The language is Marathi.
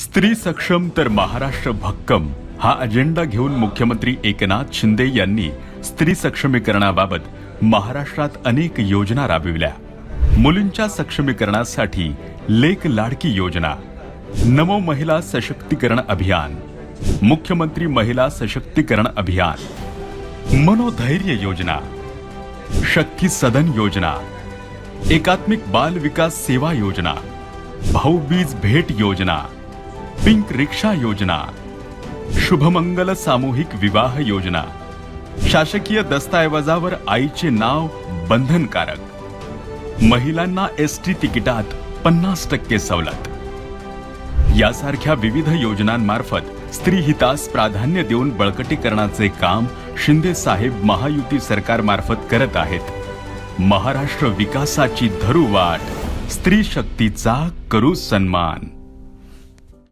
स्त्री सक्षम तर महाराष्ट्र भक्कम हा अजेंडा घेऊन मुख्यमंत्री एकनाथ शिंदे यांनी स्त्री सक्षमीकरणाबाबत महाराष्ट्रात अनेक योजना राबविल्या. मुलींच्या सक्षमीकरणासाठी लेक लाडकी योजना नमो महिला सशक्तीकरण अभियान मुख्यमंत्री महिला सशक्तीकरण अभियान मनोधैर्य योजना शक्ती सदन योजना एकात्मिक बाल विकास सेवा योजना भाऊबीज भेट योजना पिंक रिक्षा योजना शुभमंगल सामूहिक विवाह योजना शासकीय दस्तऐवजावर आईचे नाव बंधनकारक महिलांना एस टी तिकिटात पन्नास टक्के सवलत यासारख्या विविध योजनांमार्फत स्त्री हितास प्राधान्य देऊन बळकटीकरणाचे काम शिंदे साहेब महायुती सरकारमार्फत करत आहेत महाराष्ट्र विकासाची धरुवाट स्त्री शक्तीचा करू सन्मान